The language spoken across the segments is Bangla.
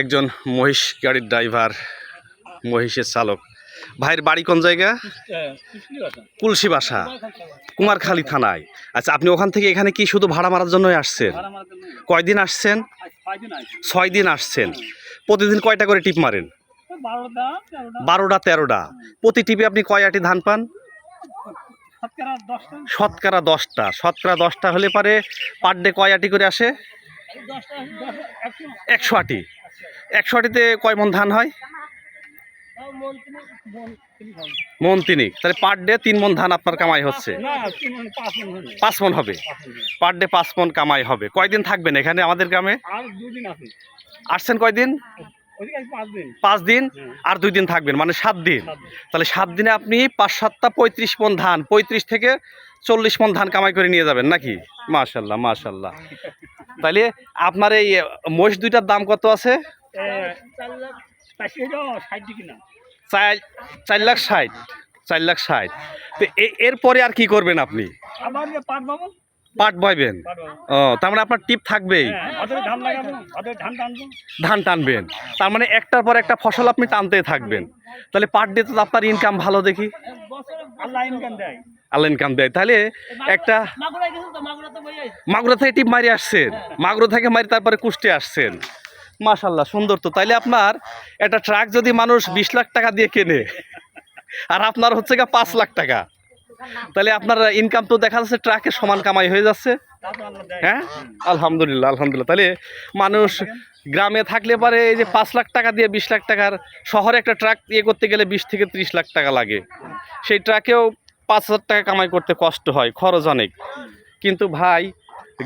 একজন মহিষ গাড়ির ড্রাইভার মহিষের চালক। ভাইয়ের বাড়ি কোন জায়গা? কুলসি বাসা কুমারখালী থানায়। আচ্ছা আপনি ওখান থেকে এখানে কি শুধু ভাড়া মারার জন্যই আসছেন? কয়দিন আসছেন? ছয় দিন আসছেন। প্রতিদিন কয়টা করে টিপ মারেন? বারোটা তেরোটা। প্রতি টিপে আপনি কয় আটি ধান পান? শতকরা দশটা। শতকরা দশটা হলে পারে পার ডে কয় আটি করে আসে? একশো আটি একশো আটিতে কয় মন ধান হয়? মন তিনিক। তাহলে পার ডে তিন মন ধান আপনার কামাই হচ্ছে। পাঁচ মন হবে। পার ডে পাঁচ মন কামাই হবে। কয়দিন থাকবেন এখানে আমাদের গ্রামে? আসছেন কয়দিন? পাঁচ দিন। আর দুই দিন থাকবেন মানে সাত দিন সাত দিন। তাহলে সাত দিনে আপনি পাঁচ সাতটা পঁয়ত্রিশ মন ধান, পঁয়ত্রিশ থেকে চল্লিশ মন ধান কামাই করে নিয়ে যাবেন নাকি? মাশাল্লাহ মাশাল্লাহ। তাহলে আপনার এই মহিষ দুইটার দাম কত আছে? চার লাখ ষাট চার লাখ ষাট তো এরপরে আর কি করবেন আপনি? পাট বয়বেন ও তার মানে আপনার টিপ থাকবেই। হ্যাঁ ধান টানবেন। তার মানে একটার পর একটা ফসল আপনি টানতে থাকবেন। তাহলে পাট দিয়ে তো আপনার ইনকাম ভালো দেখি। আল্লাহ ইনকাম দেয়। দেয়। তাহলে একটা মাগুরা থেকে টিপ মারি আসছেন। মাগুরা থেকে মারি তারপরে কুষ্টে আসছেন। মাশাল্লাহ সুন্দর তো। তাইলে আপনার একটা ট্রাক যদি মানুষ বিশ লাখ টাকা দিয়ে কেনে আর আপনার হচ্ছে গা পাঁচ লাখ টাকা। তাহলে আপনার ইনকাম তো দেখা যাচ্ছে ট্রাকের সমান কামাই হয়ে যাচ্ছে। হ্যাঁ? আলহামদুলিল্লাহ আলহামদুলিল্লাহ। তাহলে মানুষ গ্রামে থাকলে পারে এই যে পাঁচ লাখ টাকা দিয়ে বিশ লাখ টাকার শহরে একটা ট্রাক ইয়ে করতে গেলে বিশ থেকে ত্রিশ লাখ টাকা লাগে। সেই ট্রাকেও পাঁচ হাজার টাকা কামাই করতে কষ্ট হয়, খরচ অনেক। কিন্তু ভাই,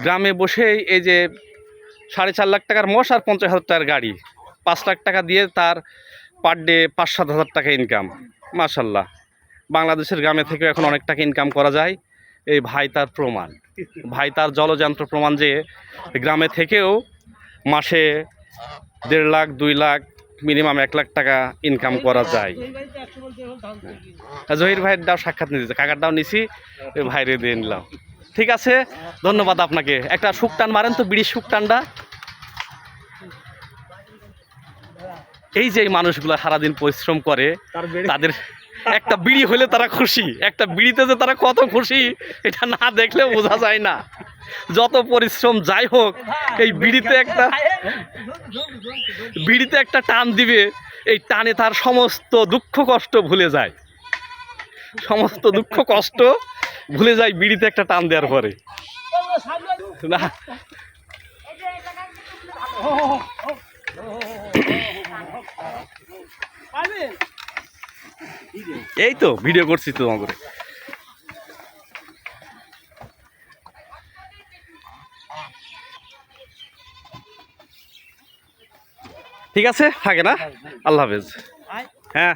গ্রামে বসেই এই যে সাড়ে চার লাখ টাকার মোষ আর পঞ্চাশ হাজার টাকার গাড়ি। পাঁচ লাখ টাকা দিয়ে তার পার ডে পাঁচ সাত হাজার টাকা ইনকাম মাশাল্লাহ। বাংলাদেশের গ্রামে থেকেও এখন অনেক টাকা ইনকাম করা যায়। এই ভাই তার প্রমাণ। ভাই তার জলযন্ত্র প্রমাণ যে গ্রামে থেকেও মাসে দেড় লাখ দুই লাখ মিনিমাম এক লাখ টাকা ইনকাম করা যায়। জহির ভাইয়ের দাও সাক্ষাৎ নিয়েছে কাকার দাও নিছি ভাইরে দিয়ে নিলাম। ঠিক আছে ধন্যবাদ আপনাকে। একটা টান মারেন তো বিড়ি টানটা। এই যে মানুষগুলো সারাদিন পরিশ্রম করে তাদের একটা বিড়ি হলে তারা খুশি, একটা বিড়িতে যে তারা কত খুশি, এটা না দেখলে বোঝা যায় না। যত পরিশ্রম যাই হোক, এই বিড়িতে একটা বিড়িতে একটা টান দিবে, এই টানে তার সমস্ত দুঃখ কষ্ট ভুলে যায়। সমস্ত দুঃখ কষ্ট ভুলে যায় বিড়িতে একটা টান দেওয়ার পরে। না। এই তো ভিডিও করছি তো ঠিক আছে? থাকে না? আল্লাহ হাফেজ। হ্যাঁ।